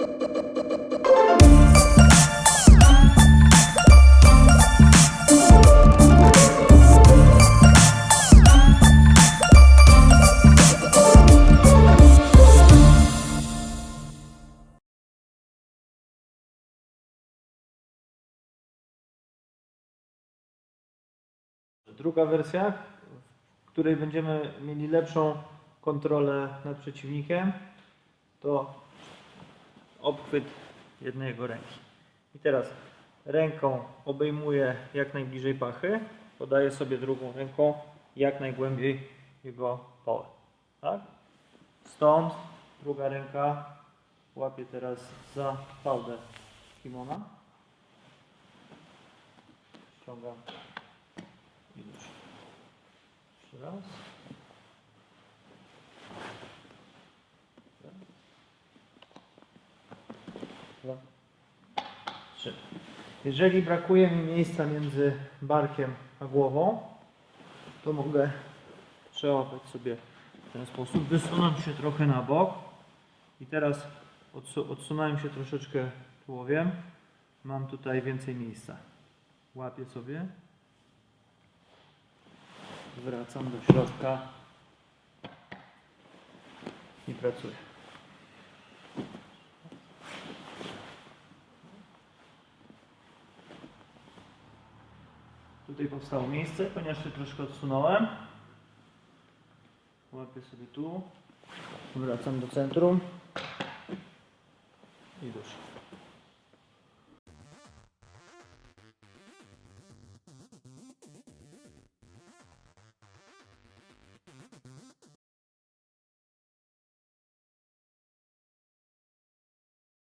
Druga wersja, w której będziemy mieli lepszą kontrolę nad przeciwnikiem, to obchwyt jednej jego ręki. I teraz ręką obejmuję jak najbliżej pachy, podaję sobie drugą ręką jak najgłębiej jego połę. Tak? Stąd druga ręka łapie teraz za fałdę kimona. Ściągam i już. Jeszcze raz. Dwa. Trzy. Jeżeli brakuje mi miejsca między barkiem a głową, to mogę przełapać sobie w ten sposób. Wysunąć się trochę na bok. I teraz odsu odsunąłem się troszeczkę tułowiem. Mam tutaj więcej miejsca. Łapię sobie. Wracam do środka i pracuję. Tutaj powstało miejsce, ponieważ się troszkę odsunąłem. Łapię sobie tu. Wracam do centrum. I duszę.